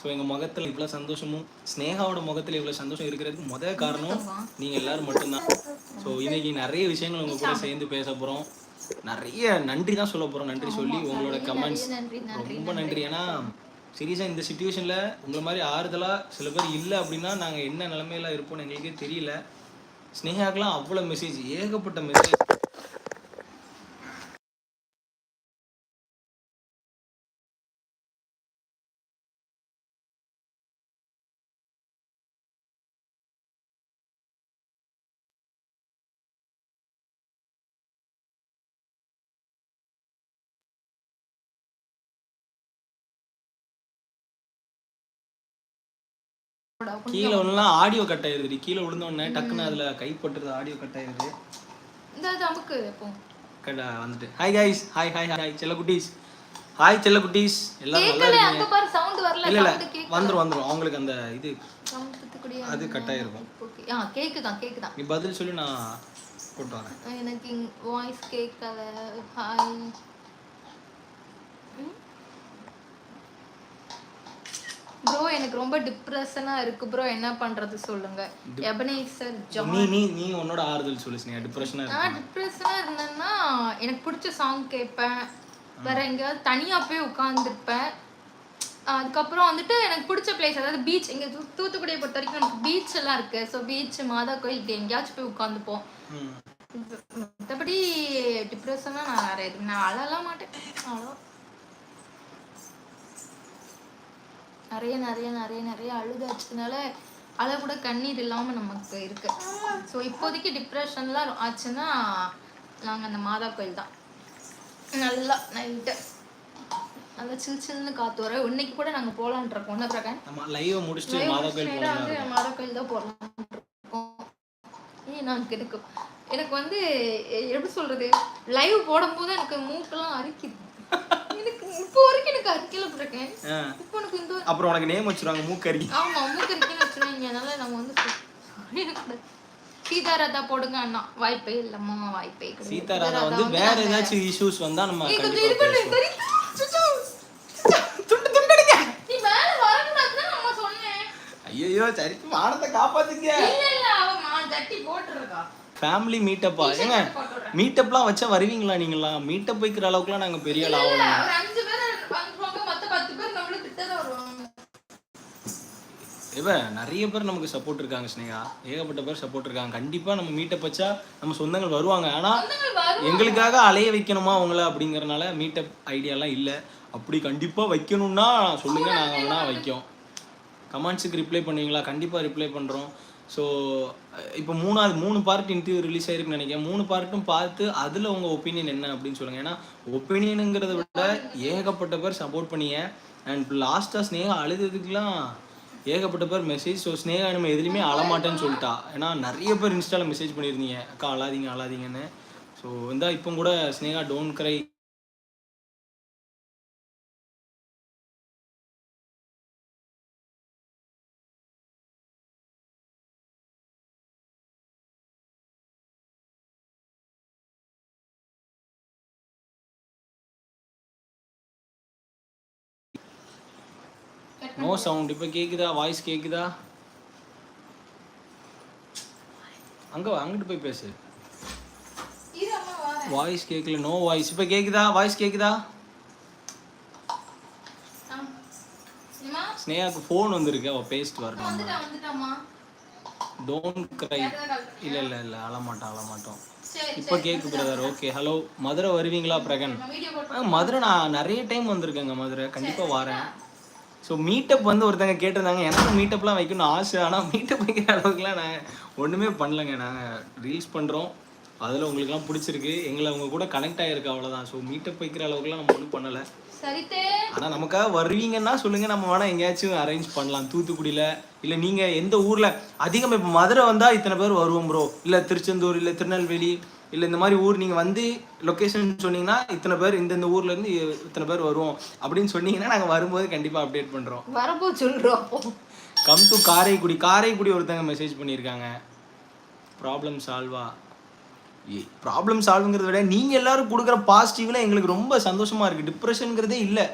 So எங்கள் முகத்தில் இவ்வளோ சந்தோஷமும் ஸ்னேகாவோட முகத்தில் இவ்வளோ சந்தோஷம் இருக்கிறதுக்கு முத காரணம் நீங்கள் எல்லாரும் மட்டும்தான். ஸோ இன்னைக்கு நிறைய விஷயங்கள் உங்க கூட சேர்ந்து பேச போகிறோம் நிறைய நன்றி தான் சொல்ல போகிறோம் நன்றி சொல்லி உங்களோட கமெண்ட்ஸ் ரொம்ப நன்றி. ஏன்னா சீரியஸாக இந்த சுச்சுவேஷனில் உங்களை மாதிரி ஆறுதலாக சில பேர் இல்லை அப்படின்னா நாங்கள் என்ன நிலமையில இருப்போம்னு எங்களுக்கே தெரியல. ஸ்னேகாக்கெலாம் அவ்வளோ மெசேஜ் ஏகப்பட்ட மெசேஜ் கீழே ஒன்றுலாம் ஆடியோ கட் ஆயிருது கீழே விழுந்த உடனே டக்குன்னு அதில் கைப்பட்டுறது ஆடியோ கட் ஆயிருது. இந்த இப்போ கடா வந்துட்டு. Hi guys hi hi hi செல்ல குட்டீஸ். ஹாய் செல்ல குட்டீஸ். எல்லாரும் நல்லா இருக்கீங்க? அங்க பாரு சவுண்ட் வரல இல்ல வந்துரும் வந்துரும். அவங்களுக்கு அந்த இது அது கட் ஆயிருக்கும். ஓகே ஆ கேக்குதான் கேக்குதான். நீ பதில் சொல்லி நான் போட்டு வரேன். எனக்கு வாய்ஸ் கேட்கல ஹாய் ப்ரோ எனக்கு ரொம்ப டிப்ரெஷனா இருக்கு ப்ரோ என்ன பண்றது சொல்லுங்க. எபனேசர் ஜா நீ நீ நீ உன்னோட ஆறுதல் சொல்லு ஸ்னேகா டிப்ரெஷனா நான் டிப்ரெஷனா இருந்தேன்னா எனக்கு பிடிச்ச சாங் கேட்பேன். வேற எங்கேயாவது தனியா போய் உட்காந்துருப்பேன் அதுக்கப்புறம் வந்துட்டு எனக்கு பிடிச்ச பிளேஸ் அதாவது பீச் இங்க தூத்துக்குடியை பொறுத்த வரைக்கும் எனக்கு பீச் எல்லாம் இருக்கு. ஸோ பீச் மாதா கோயில் இப்படி எங்கேயாச்சும் போய் உட்காந்துப்போம். மற்றபடி டிப்ரெஷனா நான் வேற எதுவும் நான் அழலாம் மாட்டேன். அவ்வளோ நிறைய நிறைய நிறைய நிறைய அழுதாச்சுனால அழ கூட கண்ணீர் இல்லாம நமக்கு இருக்கு. ஸோ இப்போதைக்கு டிப்ரெஷன்லாம் ஆச்சுன்னா நாங்க அந்த மாதா கோயில் தான். நல்லா நைட்டு நல்லா சில் சில்னு காத்து வர இன்னைக்கு கூட நாங்க போலான் இருக்கோம். என்ன பிரகான் லைவ் முடிச்சுட்டு மாதா கோயில் மாதா தான் போகலாம் இருக்கோம். நான் எனக்கு எனக்கு வந்து எப்படி சொல்றது? லைவ் போடும்போது எனக்கு மூக்கெல்லாம் அரிக்குது. எனக்கு இப்போ வரைக்கும் எனக்கு அரிக்கல ஆ. இப்போ இந்த அப்புறம் உனக்கு நேம் வச்சிருவாங்க மூக்கறி ஆமா மூக்கு இருக்குன்னு வச்சுருவாங்க அதனால நம்ம வந்து எனக்கு சீதாராதா போடுங்க அண்ணா வாய்ப்பே இல்லம்மா வாய்ப்பே கிடையாது. சீதாராதா வந்து வேற ஏதாச்சும் இஷ்யூஸ் வந்தா நம்ம கொஞ்சம்? சுச்சு. துண்டு, துண்டு எடுங்க. நீ மேல வரக்கூடாதுன்னு நம்ம சொன்னேன். ஐயோ சரி மானத்தை காப்பாத்துங்க இல்ல, இல்ல, அவ மா- தட்டி போட்டிருக்கா. ஃபேமிலி மீட்டப்பா ஏங்க மீட்டப்லாம் வச்சா வருவீங்களா நீங்களாம் மீட்டப் வைக்கிற அளவுக்குலாம் நாங்க பெரிய ஆள் வருவாங்க. இவ நிறைய பேர் நமக்கு சப்போர்ட் இருக்காங்க ஸ்னேகா ஏகப்பட்ட பேர் சப்போர்ட் இருக்காங்க. கண்டிப்பா நம்ம மீட்டப் வச்சா நம்ம சொந்தங்கள் வருவாங்க. ஆனா சொந்தங்கள் வரும். எங்களுக்காக அலைய வைக்கணுமா அவங்கள அப்படிங்கறனால மீட்டப் ஐடியாலாம் இல்லை. அப்படி கண்டிப்பா வைக்கணும்னா சொல்லுங்க நாங்க வேணா வைக்கோம். கமெண்ட்ஸுக்கு ரிப்ளை பண்ணுவீங்களா? கண்டிப்பா ரிப்ளை பண்றோம். ஸோ இப்போ மூணாவது மூணு பார்ட் இன்டர்வியூ ரிலீஸ் ஆயிருக்குன்னு நினைக்கிறேன். மூணு பார்ட்டும் பார்த்து அதில் உங்கள் ஒப்பீனியன் என்ன அப்படின்னு சொல்லுங்கள் ஏன்னா ஒப்பீனியனுங்கிறத விட ஏகப்பட்ட பேர் சப்போர்ட் பண்ணீங்க. அண்ட் லாஸ்ட்டாக ஸ்னேகா அழுததுக்கெலாம் ஏகப்பட்ட பேர் மெசேஜ் ஸோ ஸ்னேகா நம்ம எதுலேயுமே அழமாட்டேன்னு சொல்லிட்டா. ஏன்னா நிறைய பேர் இன்ஸ்டாவில் மெசேஜ் பண்ணியிருந்தீங்க. அக்கா அழாதீங்க அழாதீங்கன்னு. ஸோ இந்த இப்போ கூட Sneha don't cry no sound இப்போ கேக்குதா? வாய்ஸ் கேக்குதா? அங்க அங்கிட்டு போய் பேசு. வாய்ஸ் கேட்கல நோ வாய்ஸ் இப்போ கேக்குதா? வாய்ஸ். ஏம்மா, ஸ்னேகாக்கு ஃபோன் வந்திருக்கு அவ பேசிட்டு வரணும். டோன்ட் கிரை இல்ல இல்ல இல்ல அழமாட்டோம். அழமாட்டோம் இப்போ கேக்கு பிரதர் ஓகே ஹலோ மதுரை வருவீங்களா பிரகன்? மதுரை நான் நிறைய டைம் வந்திருக்கேங்க மதுரை. கண்டிப்பா வரேன். ஸோ மீட்டப் வந்து ஒருத்தங்க கேட்டிருந்தாங்க எனக்கு மீட்டப்லாம் வைக்கணும்னு ஆசை ஆனால் மீட்டப் வைக்கிற அளவுக்குலாம் நான் ஒன்றுமே பண்ணலங்க. நாங்கள் ரீல்ஸ் பண்ணுறோம் அதில் உங்களுக்குலாம் பிடிச்சிருக்கு. எங்களை அவங்க கூட கனெக்ட் ஆகிருக்கு அவ்வளோதான் ஸோ மீட்டப் வைக்கிற அளவுக்குலாம் நம்ம ஒன்றும் பண்ணலை. ஆனால் நமக்காக வருவீங்கன்னா சொல்லுங்கள் நம்ம வேணால் எங்கேயாச்சும் அரேஞ்ச் பண்ணலாம். தூத்துக்குடியில் இல்லை நீங்கள் எந்த ஊரில் அதிகம் இப்போ மதுரை வந்தால் இத்தனை பேர் வருவோம் ப்ரோ இல்லை திருச்செந்தூர் இல்லை திருநெல்வேலி இல்லை இந்த மாதிரி ஊர் நீங்கள் வந்து லொக்கேஷன் சொன்னீங்கன்னா இத்தனை பேர் இந்தந்த ஊர்லேருந்து இத்தனை பேர் வருவோம் அப்படின்னு சொன்னீங்கன்னா நாங்கள் வரும்போது கண்டிப்பாக அப்டேட் பண்ணுறோம் வரப்போ சொல்றோம். Come to Karaikudi. காரைக்குடி ஒருத்தங்க மெசேஜ் பண்ணியிருக்காங்க. ப்ராப்ளம் சால்வா ப்ராப்ளம் சால்வ்ங்கிறத விட நீங்கள் எல்லாரும் கொடுக்குற பாசிட்டிவ்ல எங்களுக்கு ரொம்ப சந்தோஷமா இருக்கு. டிப்ரெஷனுங்கிறதே இல்லை.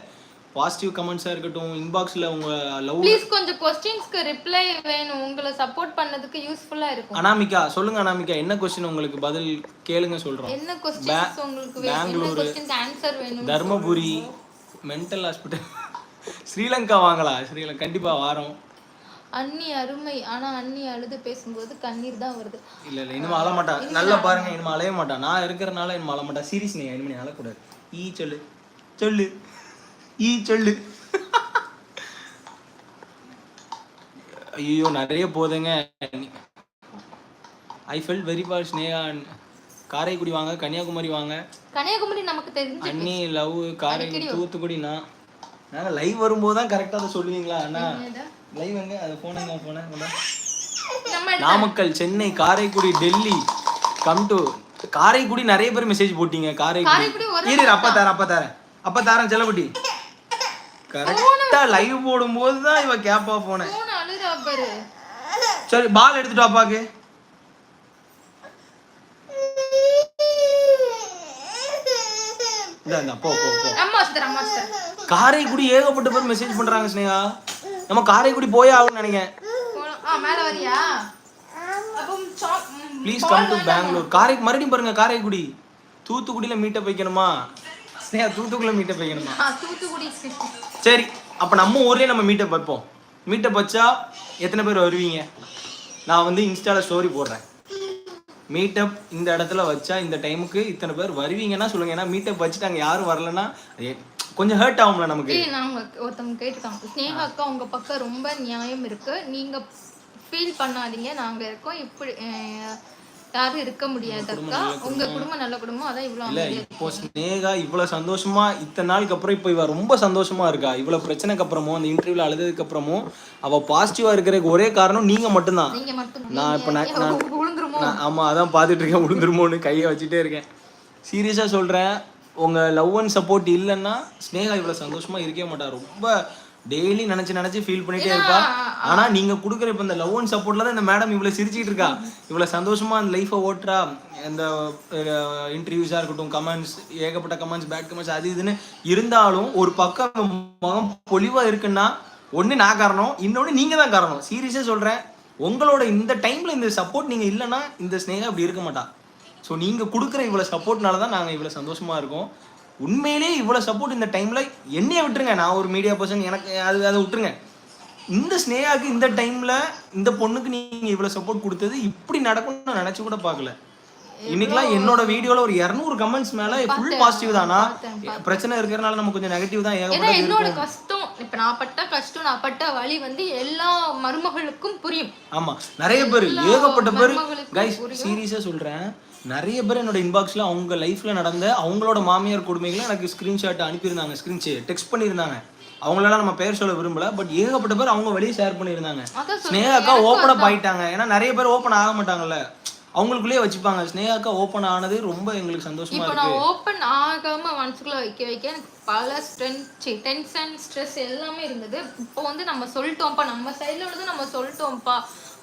பாசிட்டிவ் கமெண்ட்ஸாக இருக்கட்டும் இன்பாக்ஸில் உங்கள் லவ் ப்ளீஸ் கொஞ்சம் கொஸ்டின்ஸ்க்கு ரிப்ளை வேணும். உங்களை சப்போர்ட் பண்ணதுக்கு யூஸ்ஃபுல்லா இருக்கும். அனாமிகா சொல்லுங்க அனாமிகா என்ன கொஸ்டின் உங்களுக்கு பதில் கேளுங்க சொல்கிறோம் என்ன கொஸ்டின்ஸ் உங்களுக்கு வேணும் என்ன கொஸ்டின்க்கு ஆன்சர் வேணும் தர்மபுரி மென்டல் ஹாஸ்பிட்டல் ஸ்ரீலங்கா வாங்கலாம் ஸ்ரீலங்கா கண்டிப்பாக வாரோம். அண்ணி அருமை. ஆனா அண்ணி அழுது பேசும்போது கண்ணீர் தான் வருது. இல்லை இல்லை இனிமே அழ மாட்டா. நல்லா பாருங்க இனிமே அலைய மாட்டா. நான் இருக்கிறனால இனிமே அழ மாட்டா. சீரியஸ் நீ இனிமே அழக்கூடாது. ஈ சொல்லு. சொல்லு. ஈ சொல்லு. ஐயோ நிறைய போதுங்க. I feel very bad Sneha Karaikudi வாங்க கன்னியாகுமரி வாங்க. கன்னியாகுமரி நமக்கு தெரிஞ்சு அண்ணி லவ் காரைக்குடி தூத்துக்குடிண்ணா நாங்கள் லைவ் வரும்போது தான் கரெக்டாக அதை சொல்லுவீங்களா அண்ணா? லைவ் எங்க? அது போன எங்க போன நம்ம நாமக்கல் சென்னை காரைக்குடி டெல்லி. கம் டு காரைக்குடி நிறைய பேர் மெசேஜ் போட்டீங்க காரைக்குடி. இரு, அப்பா தரேன் அப்பா தரேன். அப்பா தரேன் செல்லக்குட்டி. கரெக்டா லைவ் போடும்போது தான் இவ கேப்பா போனேன் சரி பால் எடுத்துட்டு அப்பாக்கு. காரைக்குடி ஏகப்பட்ட பேர் மெசேஜ் பண்றாங்க ஸ்னேகா நம்ம காரைக்குடி போயே ஆகும்னு நினைக்கிறேன். ப்ளீஸ் கம் டு பெங்களூர் காரை மறுபடியும் பாருங்க காரைக்குடி. தூத்துக்குடியில மீட்டப் வைக்கணுமா? ஸ்னேகா தூத்துக்குடியில மீட்டப் வைக்கணுமா? தூத்துக்குடி சரி அப்ப நம்ம ஊர்லயே நம்ம மீட்டப் வைப்போம். மீட்டப் வச்சா எத்தனை பேர் வருவீங்க? நான் வந்து இன்ஸ்டால ஸ்டோரி போடுறேன். மீட்டப் இந்த இடத்துல வச்சா இந்த டைமுக்கு இத்தனை பேர் வருவீங்கன்னா சொல்லுங்க. ஏன்னா மீட்டப் வச்சுட்டு அங்க யாரும் வரலன்னா கொஞ்சம் ஹர்ட் ஆகும்ல நமக்கு. ஒருத்தவங்க கேட்டிருக்காங்க ஸ்னேகா அக்கா உங்க பக்கம் ரொம்ப நியாயம் இருக்கு. நீங்க ஃபீல் பண்ணாதீங்க. நாங்க இருக்கோம். இப்படி யாரும் இருக்க முடியாது அக்கா உங்க குடும்பம் நல்ல குடும்பம். அதான் இவ்வளவு இப்போ ஸ்னேகா இவ்வளவு சந்தோஷமா இத்தனை நாளுக்கு அப்புறம் இப்போ இவ ரொம்ப சந்தோஷமா இருக்கா? இவ்வளவு பிரச்சனைக்கு அப்புறமும் அந்த இன்டர்வியூல அழுததுக்கு அப்புறமும் அவ பாசிட்டிவா இருக்கிறதுக்கு ஒரே காரணம் நீங்க மட்டும்தான். நான் இப்ப நான் ஆமா அதான் பார்த்துட்டு இருக்கேன் விழுந்துருமோன்னு கையை வச்சுட்டே இருக்கேன். சீரியஸா சொல்றேன் உங்க லவ் அண்ட் சப்போர்ட் இல்லைன்னா ஸ்னேகா இவ்வளவு சந்தோஷமா இருக்கவே மாட்டா. ரொம்ப டெய்லி நினைச்சு நினைச்சு ஃபீல் பண்ணிட்டே இருப்பா. ஆனா நீங்க கொடுக்குற இப்ப இந்த லவ் அண்ட் சப்போர்ட்ல தான் இந்த மேடம் இவ்வளவு சிரிச்சிட்டு இருக்கா. இவ்வளவு சந்தோஷமா அந்த லைஃபை ஓட்டுறா. இந்த இன்டர்வியூஸா இருக்கட்டும் கமெண்ட்ஸ் ஏகப்பட்ட கமெண்ட்ஸ் பேட் கமெண்ட்ஸ் அது இதுன்னு இருந்தாலும் ஒரு பக்கம் முகம் பொலிவா இருக்குன்னா ஒண்ணு நான் காரணம் இன்னொன்னு நீங்க தான் காரணம். சீரியஸா சொல்றேன் உங்களோட இந்த டைம்ல இந்த சப்போர்ட் நீங்க இல்லைன்னா இந்த ஸ்னேகா இப்படி இருக்க மாட்டா. ஸோ நீங்க கொடுக்குற இவ்வளவு சப்போர்ட்னால தான் நாங்க இவ்வளவு சந்தோஷமா இருக்கோம். உண்மையிலேயே இவ்வளவு சப்போர்ட் இந்த டைம்ல என்னைய விட்டுருங்க. நான் ஒரு மீடியா பர்சன் எனக்கு அது அதை விட்டுருங்க. இந்த ஸ்னேகாக்கு இந்த டைம்ல இந்த பொண்ணுக்கு நீங்க இவ்வளவு சப்போர்ட் கொடுத்தது இப்படி நடக்கும்னு நான் நினைச்சு கூட பார்க்கல. இன்னைக்கெல்லாம் என்னோட வீடியோல ஒரு இரநூறு கமெண்ட்ஸ் மேல ஃபுல் பாசிட்டிவ் தானா. பிரச்சனை இருக்கிறனால நம்ம கொஞ்சம் நெகட்டிவ் தான் ஏன்னா ஏகப்பட்டது என்னோட கஷ்டம் இப்ப நான் பட்ட கஷ்டம் நான் பட்ட வலி வந்து எல்லா மருமகளுக்கும் புரியும். ஆமா நிறைய பேர் ஏகப்பட்ட பேர். கைஸ் சீரியஸா சொல்றேன். நிறைய பேர் என்னோட இன்பாக்ஸ்ல அவங்க லைஃப்ல நடந்த அவங்களோட மாமியார் கொடுமைகளை எனக்கு ஸ்கிரீன்ஷாட் அனுப்பியிருந்தாங்க ஸ்கிரீன் டெக்ஸ்ட் பண்ணியிருந்தாங்க. அவங்களெல்லாம் நம்ம பேர் சொல்ல விரும்பல பட் ஏகப்பட்ட பேர் அவங்க வெளியே ஷேர் பண்ணியிருந்தாங்க. ஸ்னேகாக்கா ஓப்பன் அப் ஆயிட்டாங்க. ஏன்னா நிறைய பேர் ஓப்பன் ஆக மாட்டாங்கல்ல. அவங்களுக்குள்ளேயே வச்சுப்பாங்க. ஸ்னேகாக்கா ஓப்பன் ஆனது ரொம்ப எங்களுக்கு சந்தோஷமா இப்போ நான் ஓப்பன் ஆகாம மனசுக்குள்ள வைக்க வைக்க எனக்கு பல ஸ்ட்ரென்த் டென்ஷன் ஸ்ட்ரெஸ் எல்லாமே இருந்தது. இப்போ வந்து நம்ம சொல்லிட்டோம்ப்பா நம்ம சைடுல உள்ளது நம்ம சொல்லிட்டோம்ப்பா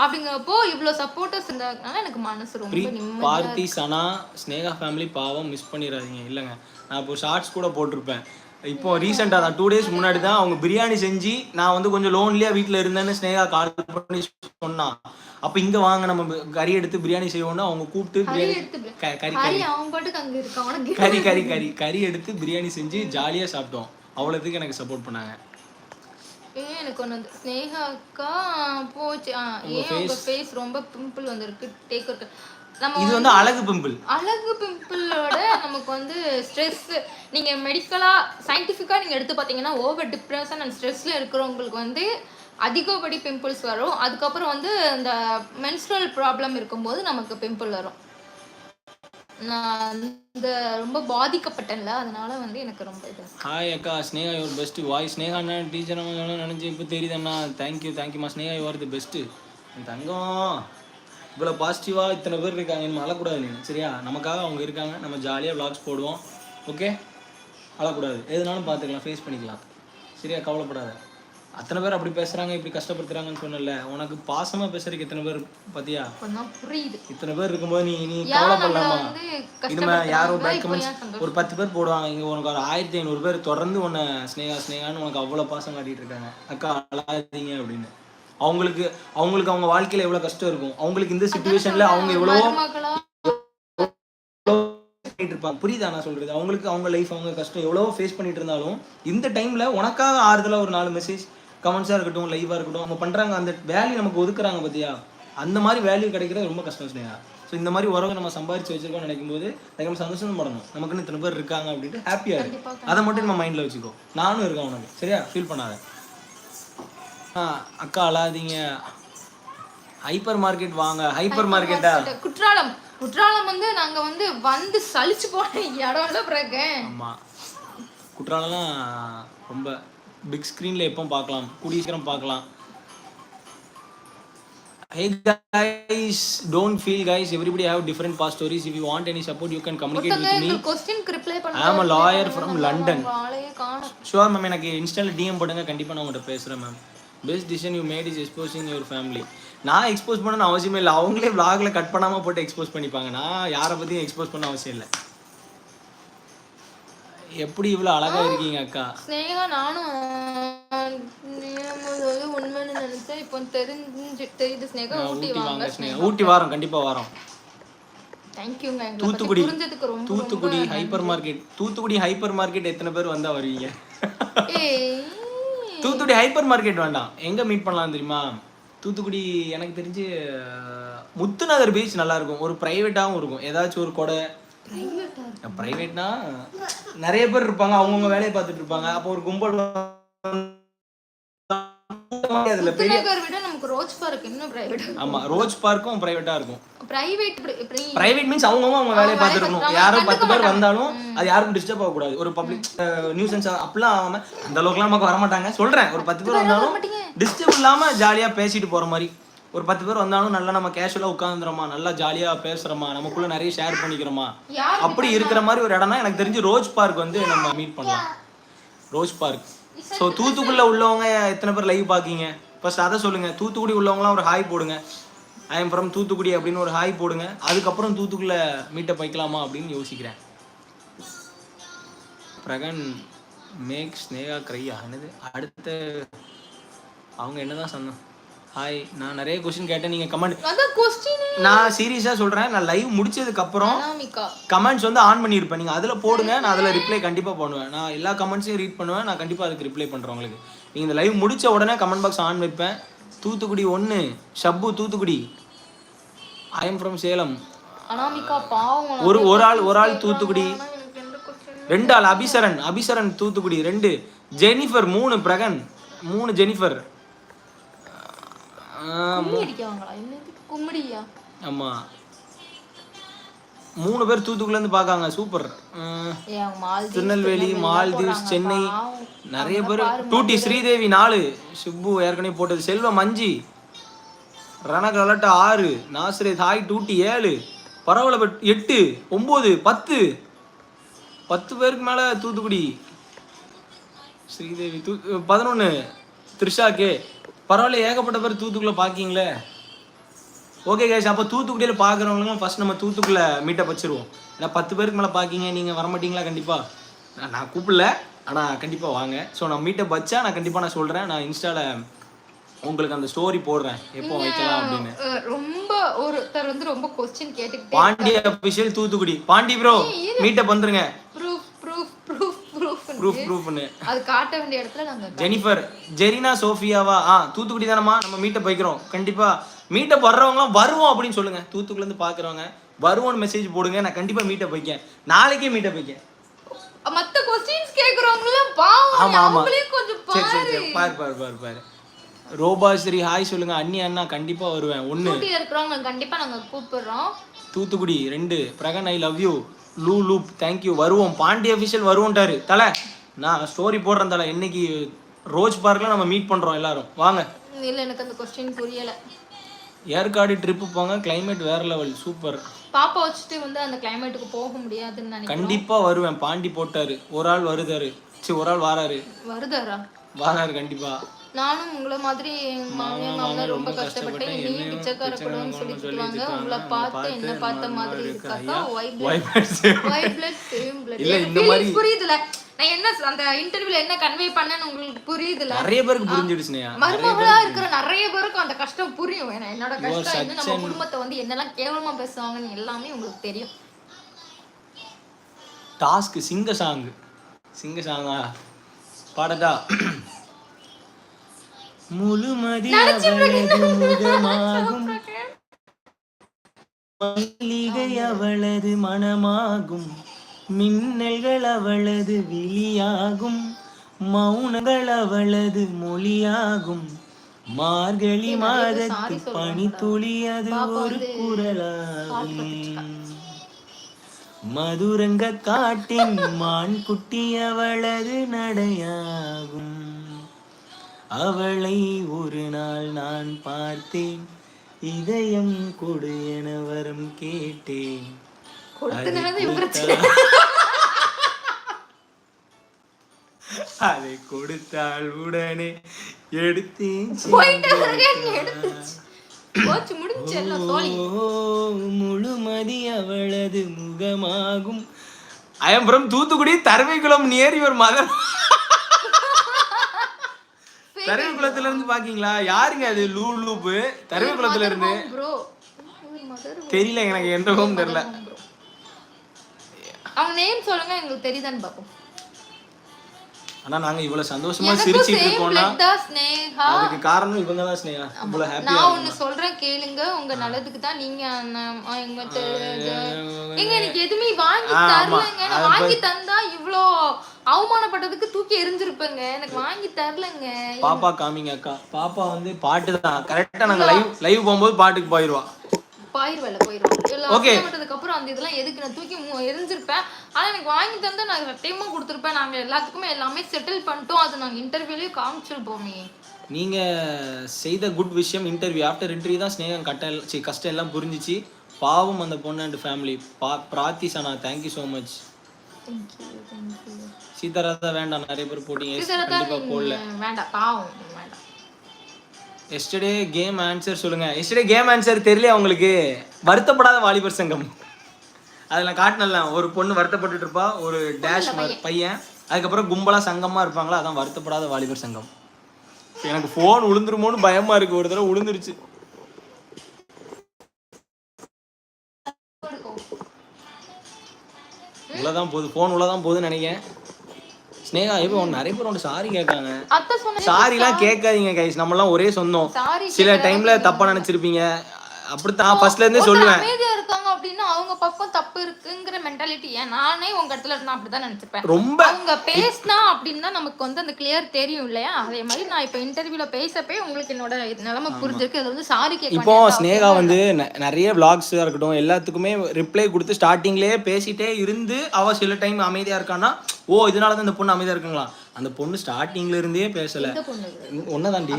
அப்படிங்கிறப்போ இவ்வளோ சப்போர்ட்டர்ஸ் இருந்ததுனால எனக்கு மனசு ரொம்ப பார்த்தி சனா ஸ்னேகா ஃபேமிலி பாவம் மிஸ் பண்ணிடாதீங்க. இல்லைங்க. நான் இப்போ ஷார்ட்ஸ் கூட போட்டிருப்பேன். இப்போ ரீசெண்டாக தான் டூ டேஸ் முன்னாடி தான் அவங்க பிரியாணி செஞ்சு நான் வந்து கொஞ்சம் லோன்லியாக வீட்டில் இருந்தேன்னு ஸ்னேகா கால் பண்ணி சொன்னான் அப்போ இங்கே வாங்க நம்ம கறி எடுத்து பிரியாணி செய்வோம்னு அவங்க கூப்பிட்டு பிரியாணி கறி உனக்கு கறி கறி கறி கறி. எடுத்து பிரியாணி செஞ்சு ஜாலியாக சாப்பிட்டோம். அவ்வளோத்துக்கு எனக்கு சப்போர்ட் பண்ணாங்க. எனக்கு ஒன்று வந்து ஸ்னேகா அக்கா போச்சு. ஏன் உங்க ஃபேஸ் ரொம்ப பிம்பிள் வந்திருக்கு? டேக் இது வந்து அழகு பிம்பிள். அழகு பிம்பிளோட நமக்கு வந்து ஸ்ட்ரெஸ் நீங்க மெடிக்கலா சயின்டிஃபிக்கா நீங்க எடுத்து பார்த்தீங்கன்னா ஓவர் டிப்ரெஷன் அண்ட் ஸ்ட்ரெஸ்ல இருக்கிறவங்களுக்கு வந்து அதிகப்படி பிம்பிள்ஸ் வரும். அதுக்கப்புறம் வந்து இந்த மென்ஸ்ட்ரல் ப்ராப்ளம் இருக்கும்போது நமக்கு பிம்பிள் வரும். நான் இந்த ரொம்ப பாதிக்கப்பட்டேன்ல அதனால வந்து எனக்கு ரொம்ப இது. ஹாய் அக்கா ஸ்னேகா யுவர் பெஸ்ட் வாய் ஸ்னேகா அண்ணா டீச்சர் நினச்சி இப்போ தெரியுது அண்ணா. தேங்க்யூ தேங்க்யூமா ஸ்னேகா யுவர் தி பெஸ்ட்டு தங்கம். இவ்வளோ பாசிட்டிவாக இத்தனை பேர் இருக்காங்க. இனிமே அழக்கூடாது நீ சரியா? நமக்காக அவங்க இருக்காங்க. நம்ம ஜாலியாக vlogs போடுவோம். ஓகே அழக்கூடாது. எதுனாலும் பார்த்துக்கலாம் ஃபேஸ் பண்ணிக்கலாம். சரியா? கவலைப்படாத. அத்தனை பேர் அப்படி பேசுறாங்க இப்படி கஷ்டப்படுத்துறாங்கன்னு சொன்னல உனக்கு பாசமா பேசுறதுக்கு எத்தனை பேர் பாத்தியா? கொஞ்சம் புரியுது. இத்தனை பேர் இருக்கும்போது நீ நீ கவலைப்படலாமா? இனிமே யாரோ பேக் கமெண்ட்ஸ்? ஒரு பத்து பேர் போடுவாங்க. இங்க உனக்கு ஒரு ஆயிரத்தி ஐநூறு பேர் தொடர்ந்து உன்னை ஸ்னேகா ஸ்னேகான்னு உனக்கு அவ்வளவு பாசம் காட்டிட்டு இருக்காங்க. அக்கா அழாதீங்க அப்படின்னு. அவங்களுக்கு அவங்களுக்கு அவங்க வாழ்க்கையில எவ்வளவு கஷ்டம் இருக்கும்? அவங்களுக்கு இந்த சுச்சுவேஷன்ல அவங்க எவ்வளவோ பண்ணிட்டு இருப்பாங்க. புரியுதா நான் சொல்றது? அவங்களுக்கு அவங்க லைஃப் அவங்க கஷ்டம் எவ்வளவோ ஃபேஸ் பண்ணிட்டு இருந்தாலும் இந்த டைம்ல உனக்காக ஆறுதலா ஒரு நாலு மெசேஜ் கமெண்ட்ஸா இருக்கட்டும் லைவா இருக்கட்டும் அவங்க பண்றாங்க அந்த வேல்யூ நமக்கு ஒதுக்குறாங்க பாத்தியா? அந்த மாதிரி வேல்யூ கிடைக்கிறது ரொம்ப கஷ்டம் ஸ்னேகா ஸோ இந்த மாதிரி உறவை நம்ம சம்பாரிச்சு வச்சிருக்கோம்னு நினைக்கும் போது நம்ம சந்தோஷம் படணும். நமக்குன்னு இத்தனை பேர் இருக்காங்க அப்படின்ட்டு ஹாப்பியா இருக்கு அதை மட்டும் நம்ம மைண்ட்ல வச்சுக்கோ. நானும் இருக்கேன் உனக்கு. சரியா? ஃபீல் பண்ணாத. அக்கா அழாதீங்க. ஹைப்பர் மார்க்கெட் வாங்க. ஹைப்பர் மார்க்கெட்டா குற்றாலம். குற்றாலம் வந்து நாங்க வந்து வந்து சலிச்சு போன இடம்ல பிறகு ஆமா. குற்றாலம்லாம் ரொம்ப பிக் ஸ்க்ரீன்ல எப்போ பார்க்கலாம். கூடிய சீக்கிரம் பார்க்கலாம். Hey guys, don't feel guys. Everybody have different past stories. If you want any support, you can communicate with me. கொஸ்டினுக்கு reply I am a lawyer from London. Sure ma'am எனக்கு இன்ஸ்டால டிஎம் போடுங்க. கண்டிப்பாக நான் உங்கள்கிட்ட பேசுகிறேன் ma'am best decision you made is exposing your family நான் expose பண்ணணும்னு அவசியமே இல்லை. அவங்களே vlogல கட் பண்ணாமல் போட்டு எக்ஸ்போஸ் பண்ணிப்பாங்க. நான் யாரை பற்றியும் எக்ஸ்போஸ் பண்ண அவசியம் இல்லை. எப்படி இவ்வளோ அழகா இருக்கீங்க அக்கா? ஸ்னேகா நானும் உண்மைன்னு நினைச்சேன். இப்போ தெரிஞ்சு தெரியுது ஸ்னேகா. ஊட்டி வாங்க ஸ்னேகா. ஊட்டி வாரம். கண்டிப்பா வாரம். தேங்க்யூங்க Thoothukudi Thoothukudi hyper market Thoothukudi hyper market எத்தனை பேர் வந்தா வருவீங்க? தூத்துக்குடி ஹைப்பர் மார்க்கெட் வேண்டாம். எங்க மீட் பண்ணலாம் தெரியுமா? தூத்துக்குடி எனக்கு தெரிஞ்சு முத்துநகர் பீச் நல்லா இருக்கும் ஒரு பிரைவேட்டாகவும் இருக்கும். ஏதாச்சும் ஒரு கொடை. பிரைவேட்னா நிறைய பேர் இருப்பாங்க. அவங்கவுங்க வேலையை பார்த்துட்டு இருப்பாங்க. அப்போ ஒரு கும்பல் அதுல பெரிய நமக்கு ரோஜ் பார்க் இன்னும் பிரைவேட் ஆமா ரோஜ் பார்க்கும் பிரைவேட்டா இருக்கும். பிரைவேட் பிரைவேட் மீன்ஸ் அவங்கவுங்க அவங்க வேலையை அவங்க பார்த்துட்டு வேலையை இருக்கணும் பார்த்து- யாரும் அவங்க பத்து பேர் வந்தாலும் அது யாருக்கும் டிஸ்டர்ப் ஆகக்கூடாது ஒரு பப்ளிக் நியூசன்ஸ் அப்படிலாம் ஆகாம அந்த அளவுக்குலாம் நமக்கு வர மாட்டாங்க சொல்றேன் ஒரு பத்து பேர் வந்தாலும். டிஸ்டர்ப் இல்லாம ஜாலியா பேசிட்டு போற மாதிரி. ஒரு பத்து பேர் வந்தாலும் நல்லா நம்ம கேஷுவலா உட்காந்துறோமா நல்லா ஜாலியா பேசுறோமா நமக்குள்ள நிறைய ஷேர் பண்ணிக்கிறோமா யார் அப்படி இருக்கிற மாதிரி ஒரு இடம்னா எனக்கு தெரிஞ்சு ரோஜ் பார்க் வந்து நம்ம மீட் பண்ணலாம். Rose park. ஸோ தூத்துக்குள்ள உள்ளவங்க எத்தனை பேர் லைவ் பாக்கீங்க ஃபர்ஸ்ட் அதை சொல்லுங்க. தூத்துக்குடி உள்ளவங்களாம் ஒரு ஹாய் போடுங்க. ஐ எம் ஃப்ரம் தூத்துக்குடி அப்படின்னு ஒரு ஹாய் போடுங்க. அதுக்கப்புறம் தூத்துக்குள்ள மீட்டப் வைக்கலாமா அப்படின்னு யோசிக்கிறேன். பிரகன் மேக் ஸ்னேகா கிரையா என்னது? அடுத்த அவங்க என்னதான் சொன்னோம் ஹாய் நான் நிறைய கொஸ்டின் கேட்டேன். நீங்க கமெண்ட் நான் சீரியஸா சொல்றேன். நான் லைவ் முடிச்சதுக்கு அப்புறம் கமெண்ட்ஸ் வந்து ஆன் பண்ணியிருப்பேன். நீங்கள் அதில் போடுங்க. நான் அதில் ரிப்ளை கண்டிப்பாக பண்ணுவேன். நான் எல்லா கமெண்ட்ஸையும் ரீட் பண்ணுவேன். நான் கண்டிப்பாக அதுக்கு ரிப்ளை பண்ணுறேன் உங்களுக்கு. நீங்கள் இந்த லைவ் முடிச்ச உடனே கமெண்ட் பாக்ஸ் ஆன் வைப்பேன். தூத்துக்குடி ஒன்று ஷப்பு Thoothukudi. I am from Salem. ஒரு ஒரு ஆள் ஒரு ஆள் தூத்துக்குடி. ரெண்டு ஆள் அபிசரன் அபிசரன் தூத்துக்குடி ரெண்டு. ஜெனிஃபர் மூணு பிரகன். மூணு ஜெனிஃபர். ஆமாம் மூணு பேர் தூத்துக்குடிலேருந்து பார்க்காங்க. சூப்பர். திருநெல்வேலி மால்தீவ்ஸ் சென்னை. நிறைய பேர். டூட்டி ஸ்ரீதேவி நாலு. சிப்பு ஏற்கனவே போட்டது. செல்வம் அஞ்சு ரணகலட்ட ஆறு. நாசிரே தாய் டூட்டி ஏழு. பரவல எட்டு. ஒம்பது பத்து. பத்து பேருக்கு மேலே தூத்துக்குடி. ஸ்ரீதேவி தூ பதினொன்று த்ரிஷா கே. பரவாயில்ல ஏகப்பட்ட பேர் தூத்துக்குள்ள பார்க்கீங்களே ஓகே கேஷ் அப்போ தூத்துக்குடியில் பார்க்குறவங்களும் ஃபர்ஸ்ட் நம்ம தூத்துக்குள்ள மீட்டப் வச்சிருவோம். ஏன்னா பத்து பேருக்கு மேலே பார்க்கீங்க நீங்கள் வரமாட்டீங்களா? கண்டிப்பாக நான் நான் கூப்பிடல. ஆனால் கண்டிப்பாக வாங்க. ஸோ நான் மீட்டப் வச்சா நான் கண்டிப்பாக நான் சொல்கிறேன் நான் இன்ஸ்டாவில் உங்களுக்கு அந்த ஸ்டோரி போடுறேன். எப்போ வைக்கலாம் அப்படின்னு. ரொம்ப ஒருத்தர் வந்து ரொம்ப கொஸ்டின் கேட்டுக்கிட்டே Pandi official Thoothukudi. Pandi bro meetup வந்துருங்க. Proof proof proof proof proof ப்ரூஃப்னு அது காட்ட வேண்டிய இடத்துல நாங்க ஜெனிஃபர் ஜெரினா சோஃபியாவா ஆ தூத்துக்குடி தானம்மா? நம்ம மீட்டப் வைக்கிறோம். கண்டிப்பா. மீட்டப் வர்றவங்களாம் வருவோம் அப்படின்னு சொல்லுங்க. தூத்துக்குடில இருந்து பாக்குறவங்க வருவோம்னு மெசேஜ் போடுங்க நான் கண்டிப்பா மீட்டப் வைக்கேன் நாளைக்கே மீட்டப் வைக்கேன் மத்த கொஸ்டின்ஸ் கேக்குறவங்கலாம் பாவம் அவங்களே கொஞ்சம் பாரு சரி பாரு. பாரு பாரு பாரு ரோபாஸ்ரீ ஹாய் சொல்லுங்க. அண்ணி அண்ணா கண்டிப்பா வருவேன். ஒண்ணு. ஊட்டியில இருக்கிறவங்க கண்டிப்பா நாங்க கூப்பிடுறோம். தூத்துக்குடி ரெண்டு. பிரகன் ஐ லவ் யூ லூ லூப் தேங்க்யூ வருவோம். பாண்டி அஃபிஷியல் வருவோன்ட்டாரு தலை நான் ஸ்டோரி போடுறேன் தலை. இன்னைக்கு ரோஜ் பார்க்ல நம்ம மீட் பண்றோம் எல்லாரும். வாங்க. இல்ல எனக்கு அந்த கொஸ்டின் புரியல. ஏற்காடு ட்ரிப்பு போங்க. Climate வேற லெவல் சூப்பர் பாப்பா வச்சுட்டு வந்து அந்த கிளைமேட்டுக்கு போக முடியாதுன்னு நினைக்கிறேன். கண்டிப்பா வருவேன். பாண்டி போட்டாரு. ஒரு ஆள் வருதாரு. சரி ஒரு ஆள் வாராரு. வருதாரா? வாராரு கண்டிப்பா. நானும் உங்களை மாதிரி மாமியார் மாமனார் ரொம்ப கஷ்டப்பட்டேன் நீ பிச்சைக்கார குடும்பம்னு சொல்லி திட்டுவாங்க. உங்களை பார்த்து என்ன பார்த்த மாதிரி இருக்கு. இருக்காக்கா ஒயிட் பிளட் சேம் பிளட் புரியுதுல நான் என்ன அந்த இன்டர்வியூல என்ன கன்வே பண்ணேன்னு உங்களுக்கு புரியுதுல நிறைய பேருக்கு புரிஞ்சிடுச்சுனையா மருமகளா இருக்கிற நிறைய பேருக்கு அந்த கஷ்டம் புரியும். ஏன்னா என்னோட கஷ்டம் such நம்ம குடும்பத்தை வந்து என்னெல்லாம் கேவலமா பேசுவாங்கன்னு எல்லாமே உங்களுக்கு தெரியும். டாஸ்க் சிங்க சாங் சிங்க சாங்கா பாடட்டா. முழுமதி அவளது முகமாகும் மல்லிகை அவளது மனமாகும். மின்னல்கள் அவளது விழியாகும். மௌனங்கள் அவளது மொழியாகும். மார்கழி மாதத்து பனி துளி அது ஒரு குரலாகும் மதுரங்க காட்டின் மான் குட்டி அவளது நடையாகும். அவளை ஒரு நாள் நான் பார்த்தேன். இதயம் கொடு என வரம் கேட்டேன் அதை கொடுத்தால் உடனே எடுத்தேன் முழுமதி அவளது முகமாகும். I'm from Thoothukudi Tharavaikulam near your mother தரவைக்குளத்துல இருந்து பாக்கீங்களா? யாருங்க அது? லூ லூப்பு தரவைக்குளத்துல இருந்து ப்ரோ தெரியல எனக்கு எந்த ஹோம் தெரியல. அவங்க நேம் சொல்லுங்க எங்களுக்கு தெரியுதான்னு பார்ப்போம் ஆனா நாங்க இவ்வளவு சந்தோஷமா சிரிச்சிட்டு இருக்கோம்னா அதுக்கு காரணம் இவங்க தான் ஸ்னேகா. இவ்வளவு ஹாப்பியா நான் ஒண்ணு சொல்றேன் கேளுங்க. உங்க நல்லதுக்கு தான் நீங்க எங்க எனக்கு எதுவுமே வாங்கி. தரலங்க. வாங்கி தந்தா இவ்ளோ அவமானப்பட்டதுக்கு தூக்கி எரிஞ்சிருப்பேங்க எனக்கு வாங்கி தரலங்க. பாப்பா காமிங்க அக்கா. பாப்பா வந்து பாட்டு தான் கரெக்டா நாங்க லைவ் லைவ் போகும்போது பாட்டுக்கு போயிருவா. பாயிருவேல Okay. அசிங்கப்பட்டதுக்கு அப்புறம் அந்த இதெல்லாம் எதுக்கு? நான் தூக்கி எரிஞ்சிருப்பேன் ஆனா எனக்கு வாங்கி தந்தா நான் சத்தியமா கொடுத்துருப்பேன். நாங்க எல்லாத்துக்குமே எல்லாமே செட்டில் பண்ணிட்டோம். அது நாங்க இன்டர்வியூலயே காமிச்சிருப்போமே. நீங்க செய்த குட் விஷயம் இன்டர்வியூ ஆஃப்டர் இன்டர்வியூ தான் ஸ்னேகம் கட்ட கஷ்டம் எல்லாம் புரிஞ்சிச்சு. பாவம் அந்த பொண்ணு அண்ட் ஃபேமிலி பா Prarthi Sana thank you so much thank you thank you Seetharadha வேண்டாம் நிறைய பேர் போட்டீங்க. கண்டிப்பா போடல. வேண்டாம் பாவம் வேண்டாம். எஸ்டர்டே கேம் ஆன்சர் சொல்லுங்க. எஸ்டர்டே கேம் ஆன்சர் தெரியல உங்களுக்கு? வருத்தப்படாத வாலிபர் சங்கம். அதில் நான் காட்டினல ஒரு பொண்ணு வருத்தப்பட்டுட்டு இருப்பா ஒரு டேஷ் பையன். அதுக்கப்புறம் கும்பலா சங்கமா இருப்பாங்களா? அதான் வருத்தப்படாத வாலிபர் சங்கம். எனக்கு ஃபோன் விழுந்துருமோன்னு பயமா இருக்கு. ஒரு தடவை விழுந்துருச்சு உள்ளதான் போகுது. ஃபோன் உள்ளதான் போகுதுன்னு நினைக்கிறேன். ஸ்னேகா இப்போ நிறைய பேர் உன்னை சாரி கேட்காங்க. சாரிலாம் கேட்காதீங்க கைஸ் நம்மலாம் ஒரே சொந்தம். சில டைம்ல தப்பா நினைச்சிருப்பீங்க. அப்படித்தான் ஃபர்ஸ்ட்ல இருந்தே சொல்லுவேன். அமைதியா இருக்காங்க அப்படின்னா அவங்க பக்கம் தப்பு இருக்குங்கிற மென்டாலிட்டி ஏன்? நானே உங்க இடத்துல இருந்தா அப்படிதான் நினைச்சிருப்பேன் ரொம்ப அவங்க பேசினா அப்படின்னா நமக்கு வந்து அந்த கிளியர் தெரியும் இல்லையா? அதே மாதிரி நான் இப்ப இன்டர்வியூல பேசப்பே உங்களுக்கு என்னோட நிலைமை புரிஞ்சிருக்கு. அது வந்து சாரி கேட்க இப்போ ஸ்னேகா வந்து நிறைய விளாக்ஸாக இருக்கட்டும் எல்லாத்துக்குமே ரிப்ளை கொடுத்து ஸ்டார்டிங்லேயே பேசிட்டே இருந்து அவ சில டைம் அமைதியா இருக்கான்னா ஓ இதனால தான் இந்த பொண்ணு அமைதியா இருக்குங்களா? அந்த பொண்ணு ஸ்டார்டிங்ல இருந்தே பேசல. ஒன்னதாண்டி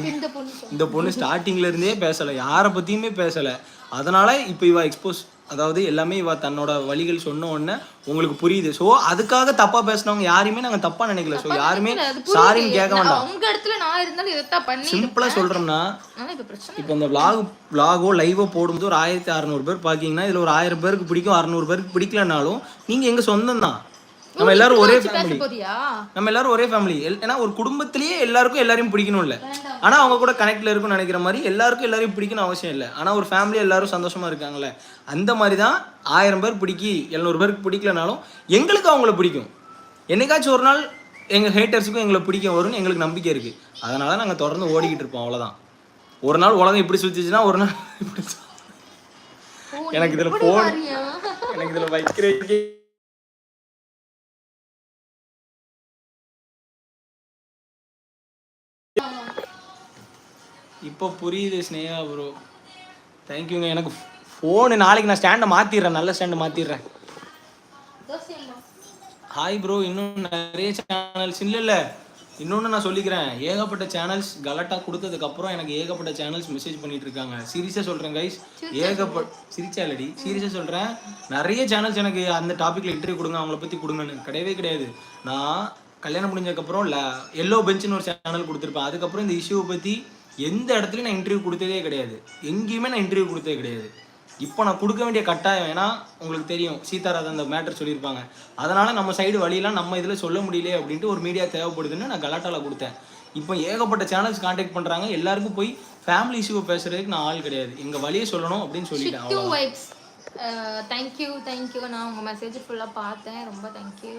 இந்த பொண்ணு ஸ்டார்டிங்ல இருந்தே பேசல. யாரை பத்தியுமே பேசல. அதனால இப்போ இவ எக்ஸ்போஸ் அதாவது எல்லாமே இவ தன்னோட வழிகள் சொன்ன உடனே உங்களுக்கு புரியுது. ஸோ அதுக்காக தப்பா பேசினவங்க யாரையுமே நாங்க தப்பா நினைக்கல. ஸோ யாருமே. சாரின்னு கேட்க வேண்டாம். உங்க இடத்துல நான் இருந்தாலும் சிம்பிளா சொல்றோம்னா இப்ப இந்த vlog vlog-ஓ லைவோ போடும்போது ஒரு ஆயிரத்தி அறநூறு பேர் பார்க்கிங்கன்னா இதில் ஒரு ஆயிரம் பேருக்கு பிடிக்கும். அறநூறு பேருக்கு பிடிக்கலனாலும் நீங்கள் எங்கள் சொந்தம் தான் நம்ம எல்லாரும் ஒரே ஃபேமிலி நம்ம எல்லாரும் ஒரே ஃபேமிலி ஏன்னா ஒரு குடும்பத்திலேயே எல்லாருக்கும் எல்லாரையும் பிடிக்கணும் இல்லை ஆனால் அவங்க கூட கனெக்ட்ல இருக்கும்னு நினைக்கிற மாதிரி எல்லாருக்கும் எல்லாரையும் பிடிக்கணும் அவசியம் இல்லை. ஆனால் ஒரு ஃபேமிலி எல்லாரும் சந்தோஷமா இருக்காங்கல்ல. அந்த மாதிரி தான் ஆயிரம் பேர் பிடிக்கி எழுநூறு பேருக்கு பிடிக்கலனாலும் எங்களுக்கு அவங்கள பிடிக்கும். என்னைக்காச்சும் ஒரு நாள் எங்கள் ஹேட்டர்ஸுக்கும் எங்களை பிடிக்க வரும்னு எங்களுக்கு நம்பிக்கை இருக்குது அதனால நாங்கள் தொடர்ந்து ஓடிக்கிட்டு இருப்போம் அவ்வளோதான் ஒரு நாள் உலகம் இப்படி சுத்திச்சுன்னா ஒரு நாள் இப்படி எனக்கு இதுல போன்? எனக்கு இதுல வைக்கிறதுக்கு இப்போ புரியுது ஸ்னேகா ப்ரோ தேங்க்யூங்க எனக்கு ஃபோனு நாளைக்கு நான் ஸ்டாண்டை மாற்றிடுறேன் நல்ல ஸ்டாண்டை மாற்றிடுறேன் ஹாய் ப்ரோ இன்னும் நிறைய சேனல்ஸ் இல்லை இல்லை. இன்னொன்று நான் சொல்லிக்கிறேன். ஏகப்பட்ட சேனல்ஸ் கலட்டா கொடுத்ததுக்கப்புறம் எனக்கு ஏகப்பட்ட சேனல்ஸ் மெசேஜ் பண்ணிட்டு இருக்காங்க. சீரியஸாக சொல்கிறேன் கைஸ் ஏகப்பட்ட சிரிச்சா இல்லடி. சீரியஸாக சொல்கிறேன் நிறைய சேனல்ஸ் எனக்கு அந்த டாப்பிக்கில் இன்டர்வியூ கொடுங்க. அவங்கள பற்றி கொடுங்கன்னு. கிடையவே கிடையாது. நான் கல்யாணம் முடிஞ்சதுக்கப்புறம் எல்லோ பெஞ்சுன்னு ஒரு சேனல் கொடுத்துருப்பேன். அதுக்கப்புறம் இந்த இஷ்யூவை பற்றி எந்த இடத்துலையும் நான் இன்டர்வியூ கொடுத்ததே கிடையாது. எங்கேயுமே நான் இன்டர்வியூ கொடுத்ததே கிடையாது. இப்போ நான் கொடுக்க வேண்டிய கட்டாயம் ஏன்னா உங்களுக்கு தெரியும் சீதாராதன் அந்த மேட்டர் சொல்லியிருப்பாங்க. அதனால் நம்ம சைடு வழியெல்லாம் நம்ம இதில் சொல்ல முடியலையே அப்படின்ட்டு ஒரு மீடியா தேவைப்படுதுன்னு நான் கலாட்டால கொடுத்தேன். இப்போ ஏகப்பட்ட சேனல்ஸ் காண்டாக்ட் பண்ணுறாங்க எல்லாருக்கும் போய் ஃபேமிலி இஷ்யூவை பேசுறதுக்கு நான் ஆள் கிடையாது. எங்கள் வழியை சொல்லணும் அப்படின்னு சொல்லிட்டேன் தேங்க்யூ தேங்க்யூ நான் உங்கள் மெசேஜ் ஃபுல்லாக பார்த்தேன். ரொம்ப தேங்க்யூ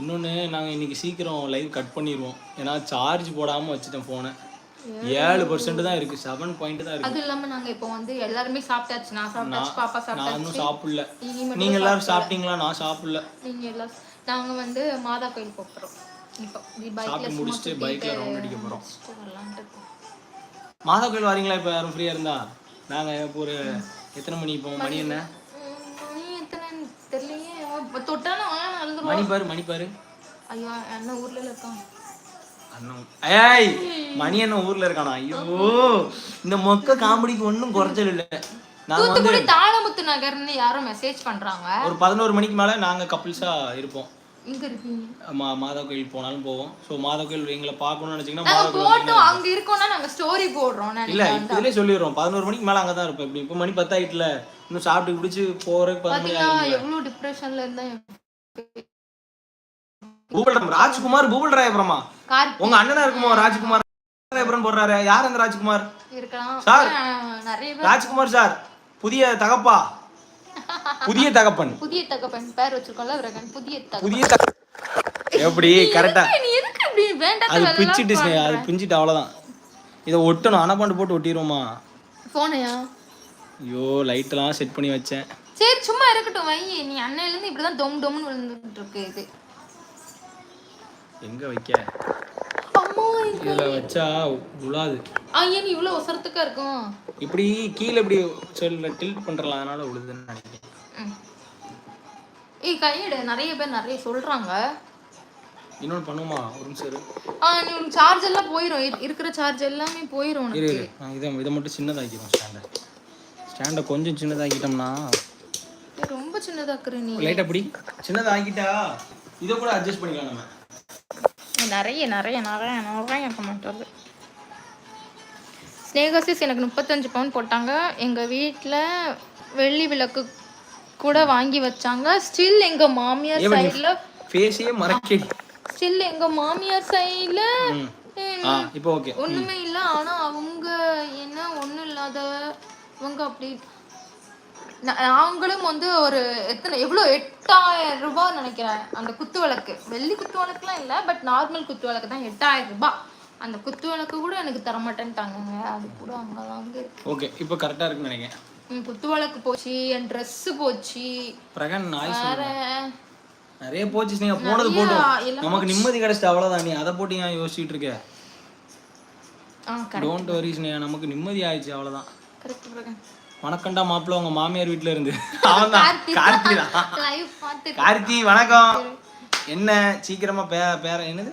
இன்னொன்று நாங்கள் இன்னைக்கு சீக்கிரம் லைவ் கட் பண்ணிடுவோம் ஏன்னா சார்ஜ் போடாமல் வச்சுட்டேன் ஃபோனை ஏழு பர்சன்ட் தான் இருக்குது செவன் பாயிண்ட் தான் இருக்குது அது இல்லாமல் நாங்கள் இப்போ வந்து எல்லாருமே சாப்பிட்டாச்சு. நான் சாப்பிட்டாச்சு பாப்பா நான் சாப்பிட்டாச்சு. இன்னும் சாப்பிடல. நீங்கள் எல்லாரும் சாப்பிட்டீங்களா? நான் சாப்பிடல. நீங்கள் எல்லாம் நாங்கள் வந்து மாதா கோயில் போகிறோம் இப்போ சாப்பிட்டு முடிச்சுட்டு பைக்கில் ரவுண்ட் அடிக்க இருக்கோம். மாதா கோயில் வரீங்களா? இப்போ யாரும் ஃப்ரீயாக இருந்தா? நாங்கள் இப்போ ஒரு எத்தனை மணி இப்போ மணி என்ன? மணி எத்தனைன்னு தெரியலையே. தொட்டாலும் மணி பாரு மணி பாரு ஐயா அண்ணன் ஊர்ல இருக்கான் ஏய் மணி என்ன ஊர்ல இருக்கானா? ஐயோ இந்த மொக்க காமெடிக்கு ஒன்றும் குறைச்சல் இல்லை. தூத்துக்குடி தாளமுத்து நகர்னு யாரும் மெசேஜ் பண்றாங்க. ஒரு பதினோரு மணிக்கு மேலே நாங்கள் கப்புள்ஸாக இருப்போம். இருக்கீங்க? மா மாதா கோயில் போனாலும் போவோம். ஸோ மாதா கோயில் எங்களை பார்க்கணும்னு நினச்சிங்கன்னா நாங்க மாதா கோயில் அங்க இருக்கோம்னா நாங்க ஸ்டோரி போடுறோம் இல்ல இதுலயே சொல்லிடுறோம். பதினோரு மணிக்கு மேல அங்கதான் இருப்பேன் இப்படி இப்போ மணி பத்தாயிட்டுல. இன்னும் சாப்பிட்டு குடிச்சு போறதுக்கு பாத்தீங்களா எவ்வளவு டிப்ரெஷன்ல இருந்தா பூபல் ராஜ்குமார் பூபல் ராயபுரமா உங்க அண்ணனா இருக்குமோ? ராஜ்குமார் ராயபுரம் போடுறாரு. யார் அந்த ராஜ்குமார்? இருக்கலாம். சார். ராஜ்குமார் சார் புதிய தகப்பா? புதிய தகப்பன். புதிய தகப்பன் பேர் வச்சிருக்கோம்ல விரகன் புதிய புதிய எப்படி? கரெக்டா. அது ஸ்னே- அது பிஞ்சிட்டு அவ்வளவுதான். இதை ஒட்டணும். அனப்பாண்டு போட்டு ஒட்டிடுவோமா போனையா ஐயோ லைட்லாம் செட் பண்ணி வச்சேன். சரி சும்மா இருக்கட்டும் வை. நீ அன்னையில இருந்து இப்படிதான் டொம் டொம்னு விழுந்துட்டு இருக்கு இது. எங்க வைக்க? அம்மா இதுல வச்சா உலாது ஐயா நீ இவ்வளவு ஒசரத்துக்கா இருக்கும்? இப்படி கீழே இப்படி சொல்ல டில்ட் பண்றலாம் அதனால உழுதுன்னு நினைக்கிறேன். ம். ஏய் கையெடு. நிறைய பேர் நிறைய சொல்றாங்க. இன்னொன்று பண்ணுமா ஒரு நிமிஷம் இரு. ஆ நீ சார்ஜ் எல்லாம் போயிடும் இரு- இருக்கிற சார்ஜ் எல்லாமே போயிடும் இரு உனக்கு. இரு. நான் இதை இதை மட்டும் சின்னதாக்கிடுவோம் ஸ்டாண்டை ஸ்டாண்டை கொஞ்சம் சின்னதாக்கிட்டோம்னா ரொம்ப சின்னதாக்குற நீ லைட் அப்படி சின்னதாக்கிட்டா இதை கூட அட்ஜஸ்ட் பண்ணிக்கலாம் நம்ம. நிறைய நிறைய நிறைய நிறைய கமெண்ட் வருது. ஸ்னேகசிஸ் எனக்கு முப்பத்தஞ்சு பவுன் போட்டாங்க. எங்கள் வீட்டில் வெள்ளி விளக்கு கூட வாங்கி வச்சாங்க. ஸ்டில் எங்கள் மாமியார் சைடில் ஃபேஸையே மறக்கடி ஸ்டில் எங்கள் மாமியார் சைடில் இப்போ ஓகே ஒன்றுமே இல்லை. ஆனால் அவங்க என்ன ஒன்றும் இல்லாதவங்க அப்படி நாங்களும் வந்து ஒரு எத்தனை எவ்வளோ எட்டாயிரம் ரூபாய் நினைக்கிறேன். அந்த குத்து விளக்கு. வெள்ளி குத்து விளக்குலாம் இல்லை பட் நார்மல் குத்து விளக்கு தான். எட்டாயிரம் ரூபாய். அந்த குத்து விளக்கு கூட எனக்கு தரமாட்டேன்ட்டாங்கங்க அது கூட அங்கே தான் வந்து ஓகே இப்போ கரெக்டாக இருக்குன்னு நினைக்கிறேன். குத்து விளக்கு போச்சு என் ட்ரெஸ்ஸு போச்சு. பிரகன் வேற நிறைய போச்சு நீங்க போனது போட்டோம். நமக்கு நிம்மதி கிடைச்சிட்டு அவ்வளோதான் நீ அதை போட்டு ஏன் யோசிச்சுட்டு இருக்க? டோன்ட் வரி ஸ்னேகா நமக்கு நிம்மதி ஆயிடுச்சு அவ்வளோதான் கரெக்ட் பிரகன் வணக்கம்டா மாப்பிள்ள உங்க மாமியார் வீட்ல இருந்து. அவன் தான் கார்த்தி தான் கார்த்தி வணக்கம். என்ன சீக்கிரமா பே பேர என்னது?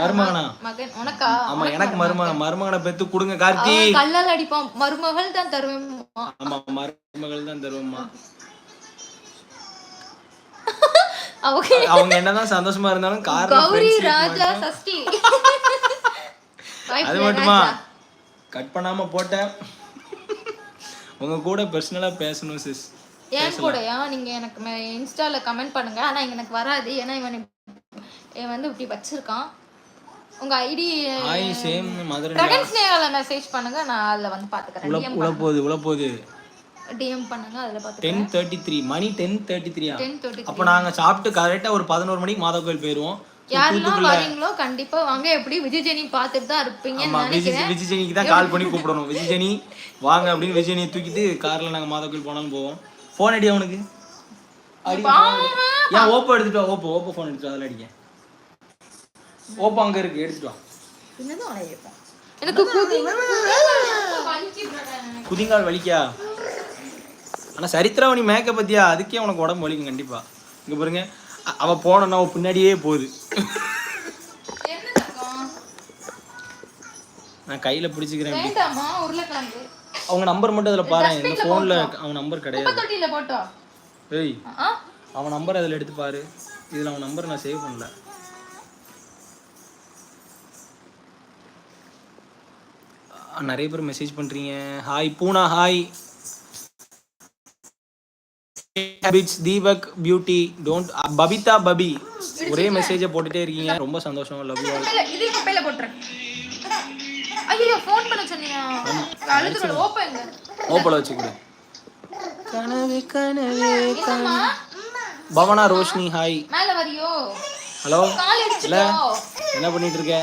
மருமகனா? மகன் உனக்கா? ஆமா எனக்கு மருமகன். மருமகனை பெத்து கொடுங்க கார்த்தி. கல்லால் அடிப்பான். மருமகள் தான் தருவேன் ஆமா மருமகள் தான் தருவோம்மா. அவங்க என்னதான் சந்தோஷமா இருந்தாலும் கௌரி ராஜா சஷ்டி. அது மட்டுமா? கட் பண்ணாம போட்டேன். உங்க கூட பர்சனலா பேசணும் சிஸ் ஏன் கூடயா? நீங்க எனக்கு இன்ஸ்டால கமெண்ட் பண்ணுங்க. ஆனா எனக்கு வராது. ஏன்னா இவன் இவன் வந்து இப்படி வச்சிருக்கான். உங்க ID hi same Madurai Pragan ஸ்னேகால message பண்ணுங்க. நான் அதுல வந்து பாத்துக்கிறேன். உள்ள உள்ள போகுது உள்ள போகுது டிஎம் பண்ணுங்க அதுல பாத்துக்கிறேன். டென் தேர்ட்டி த்ரீ மணி டென் தேர்ட்டி த்ரீயா டென் தேர்ட்டி அப்போ நாங்க சாப்பிட்டு கரெக்டா ஒரு பதினோரு மணிக்கு மாதா கோயில் போயிருவோம். யாரெல்லாம் வரீங்களோ கண்டிப்பா வாங்க. எப்படி? விஜய் ஜெனி பார்த்துட்டு தான் விஜய் நினைக்கிறேன். விஜய் தான் கால் பண்ணி கூப்பிடணும். விஜய் ஜெனி வாங்க அப்படின்னு விஜய் ஜெனியை தூக்கிட்டு கார்ல நாங்க மாதா கோயில் போனாலும் போவோம். ஃபோன் அடி அவனுக்கு அடி. ஏன் ஓப்போ எடுத்துட்டு வா ஓப்போ ஓப்போ ஃபோன் எடுத்துட்டு அதில் அடிக்க. ஓப்போ அங்க இருக்கு எடுத்துட்டு வா. எனக்கு. குதிங்கால் வலிக்கா? ஆனா சரித்திராவணி மேக்க பத்தியா? அதுக்கே உனக்கு உடம்பு வலிக்கும் கண்டிப்பா. இங்க பாருங்க. அவ போனோம்னா அவ பின்னாடியே போகுது. நான் கையில பிடிச்சிக்கிறேன் அவங்க நம்பர் மட்டும் அதுல பாரு இந்த போன்ல அவன் நம்பர் கிடையாது. ஏய் அவன் நம்பர் அதுல எடுத்து பாரு. இதுல அவன் நம்பர் நான் சேவ் பண்ணல. நிறைய பேர் மெசேஜ் பண்றீங்க. Hi Poona hi habits Deepak beauty don't Babitha Babi ஒரே மெசேஜை போட்டுட்டே இருக்கீங்க. ரொம்ப சந்தோஷம். லவ் யூ இல்ல இது குப்பையில போட்டுறேன். ஐயோ ஃபோன் பண்ண சொன்னியா? அழுது ஓப்பன் ஓப்பல வச்சு கொடு கனவே கனவே. பவனா ரோஷினி ஹாய் மேல வரியோ? ஹலோ கால் அடிச்சுட்டோ? என்ன பண்ணிட்டு இருக்க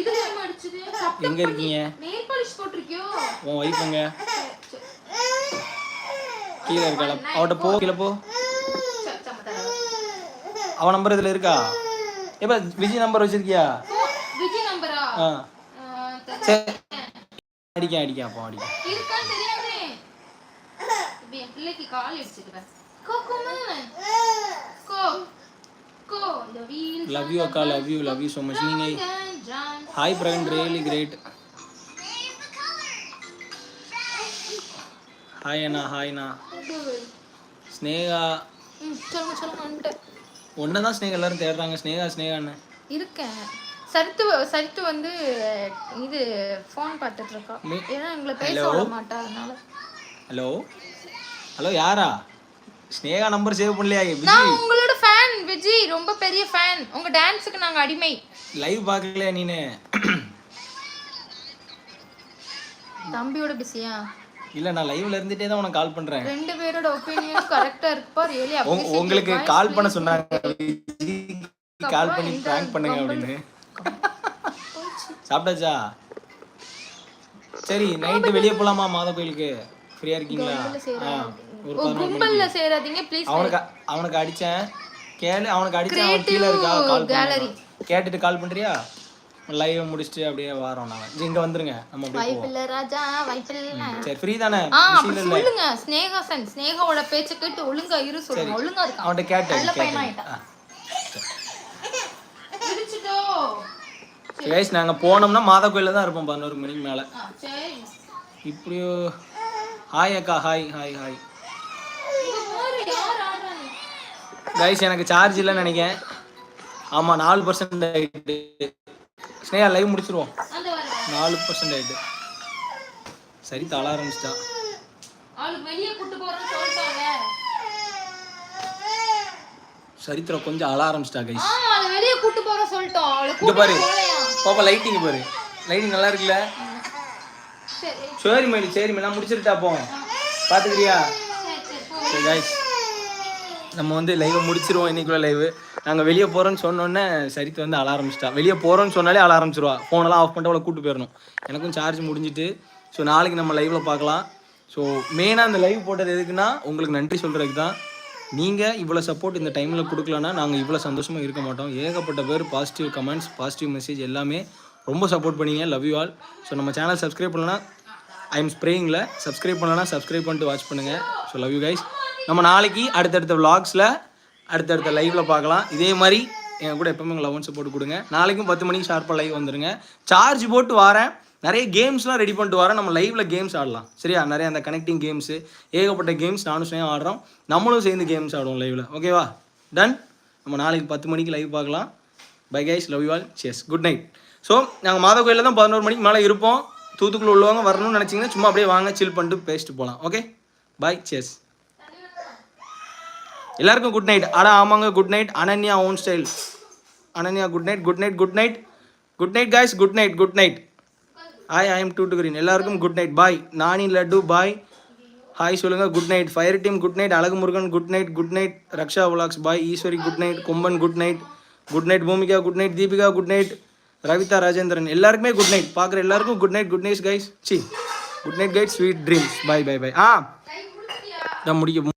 இதுல என்ன அடிச்சது எங்க இருக்கீங்க? நெயில் பாலிஷ் போட்டிருக்கியோ? உன் ஒய்ஃப் எங்க? கீழே இருக்காள அவட்ட போ கீழே போ. அவன் நம்பர் இதுல இருக்கா? எப்ப விஜய் நம்பர் வச்சிருக்கியா? விஜய் நம்பரா ஆ. சரி. அடிக்க அடிக்க அப்போ அடிக்க இருக்கான்னு தெரியாதே இப்ப என் பிள்ளைக்கு கால் wheels லவ் யூ அக்கா love you love you so much நீங்க and John. Hi Pragan really great hi Anna hi அண்ணா ஸ்னேகா. சொல்லுங்க சொல்லுங்க ஒன்று தான் ஸ்னேகா எல்லாரும் தேடுறாங்க. ஸ்னேகா ஸ்னேகான்னு இருக்கேன். சரித்து சரித்து வந்து இது ஃபோன் பார்த்துட்டு இருக்கா. ஏன்னா எங்களை பேச விட மாட்டா அதனால. ஹலோ? ஹலோ யாரா? ஸ்னேகா நம்பர் சேவ் பண்ணலையா நான் உங்களோட ஃபேன் விஜய் ரொம்ப பெரிய ஃபேன் உங்க டான்ஸுக்கு நாங்க அடிமை. லைவ் பார்க்கலையா நீனு? தம்பியோட பிஸியா இல்லை நான் லைவ்ல இருந்துட்டே தான் உனக்கு கால் பண்ணுறேன் ரெண்டு பேரோட ஒப்பீனியனும் கரெக்டா இருக்குப்பா ரியலி உங்களுக்கு கால் பண்ண சொன்னாங்க கால் பண்ணி ப்ராங்க் பண்ணுங்க அப்படின்னு. சாப்பிட்டாச்சா? சரி நைட்டு வெளியே போலாமா மாதா கோயிலுக்கு? ஃப்ரீயா இருக்கீங்களா? ஒரு கும்பல்ல சேராதீங்க ப்ளீஸ் அவனுக்கு அவனுக்கு அடிச்சேன். கேளு அவனுக்கு அடிச்சேன் அவன் கீழே இருக்கா? கால் gallery. கேட்டுட்டு கால் பண்றியா? லைவ் முடிச்சுட்டு அப்படியே வரோம் நாங்கள் இங்க வந்துருங்க. நம்ம அப்படியே ராஜா சரி ஃப்ரீ தானே? சொல்லுங்க. ஸ்னேகா சன் ஸ்னேகாவோட பேச்ச கேட்டு ஒழுங்கா இரு சொல்லுங்க. ஒழுங்கா இருக்கான் அவன்கிட்ட கேட்டேன் நல்ல பையனா ஆயிட்டான் பிடிச்சிட்டோ கைஸ் நாங்கள் போனோம்னா மாதா கோயிலில் தான் இருப்போம் பதினோரு மணிக்கு மேலே. சரி. இப்படியோ. ஹாய் அக்கா ஹாய் ஹாய் ஹாய் கைஸ் எனக்கு சார்ஜ் இல்லைன்னு நினைக்கிறேன். ஆமாம் நாலு பர்சன்ட் ஆகிட்டு ஸ்னேகா லைவ் முடிச்சிருவோம். நாலு பர்சன்ட் ஆகிட்டு சரி தள ஆரம்பிச்சிட்டா சரித்திரம் கொஞ்சம் அழ ஆரம்பிச்சிட்டா கைஸ் வெளிய கூட்டு போறேன் சொல்லிட்டோம். இங்க பாரு. பாப்பா லைட்டிங் பாரு. லைட்டிங் நல்லா இருக்குல்ல? சரி. மேடி சரி மேடம் நான் முடிச்சிருட்டா போ. பார்த்துக்கிறியா சரி சரி போ. சரி கைஸ் நம்ம வந்து லைவை முடிச்சிருவோம் இன்னைக்குள்ள லைவ் நாங்கள் வெளியே போகிறோன்னு சொன்னோன்னே சரித்து வந்து அழ ஆரம்பிச்சிட்டா வெளியே போகிறோன்னு சொன்னாலே அழ ஆரம்பிச்சிருவா ஃபோனெல்லாம் ஆஃப் பண்ணிட்டு அவளை கூட்டு போயிடணும் எனக்கும் சார்ஜ் முடிஞ்சிட்டு. ஸோ நாளைக்கு நம்ம லைவில் பார்க்கலாம். ஸோ மெயினாக அந்த லைவ் போட்டது எதுக்குன்னா உங்களுக்கு நன்றி சொல்கிறதுக்கு தான் நீங்கள் இவ்வளோ சப்போர்ட் இந்த டைமில் கொடுக்கலன்னா நாங்கள் இவ்வளோ சந்தோஷமாக இருக்க மாட்டோம். ஏகப்பட்ட பேர் பாசிட்டிவ் கமெண்ட்ஸ் பாசிட்டிவ் மெசேஜ் எல்லாமே ரொம்ப சப்போர்ட் பண்ணீங்க. லவ் யூ ஆல் ஸோ நம்ம சேனல் சப்ஸ்கிரைப் பண்ணலாம் ஐ எம் ஸ்ப்ரேயிங்கில். சப்ஸ்கிரைப் பண்ணலன்னா சப்ஸ்கிரைப் பண்ணிட்டு வாட்ச் பண்ணுங்கள் ஸோ லவ் யூ கைஸ் நம்ம நாளைக்கு அடுத்தடுத்த விளாக்ஸில் அடுத்தடுத்த லைவ்ல பார்க்கலாம். இதே மாதிரி என் கூட எப்பவுமே லவ் அண்ட் சப்போர்ட் கொடுங்க. நாளைக்கும் பத்து மணிக்கு ஷார்ப்பாக லைவ் வந்துருங்க. சார்ஜ் போட்டு வரேன். நிறைய கேம்ஸ்லாம் ரெடி பண்ணிட்டு வரேன். நம்ம லைவ்ல கேம்ஸ் ஆடலாம். சரியா? நிறைய அந்த கனெக்டிங் கேம்ஸு ஏகப்பட்ட கேம்ஸ் நானும் சேர்ந்து ஆடுறோம். நம்மளும் சேர்ந்து கேம்ஸ் ஆடுவோம் லைவ்ல ஓகேவா டன் நம்ம நாளைக்கு பத்து மணிக்கு லைவ் பார்க்கலாம். Bye guys love you all chess good night so நாங்கள் மாதா கோயிலில் தான் பதினோரு மணிக்கு மேலே இருப்போம். தூத்துக்குள்ள உள்ளவங்க வரணும்னு நினச்சிங்கன்னா சும்மா அப்படியே வாங்க சில் பண்ணிட்டு பேசிட்டு போகலாம் ஓகே பாய் செஸ் எல்லாருக்கும் குட் நைட் அடா ஆமாங்க good night Ananya own style Ananya good night good night good night good night guys good night good night hi I am two to green எல்லாருக்கும் good night bye Nani Laddu bye hi சொல்லுங்கள் good night fire team good night Azhagu Murugan good night good night Raksha vlogs bye Eswari good night Komban good night good night Bhoomika good night Deepika good night Ravitha Rajendran. எல்லாருக்குமே good night பார்க்குற எல்லாருக்கும் good night good night guys C good night guide sweet dreams bye bye bye ஆ நான் முடிக்க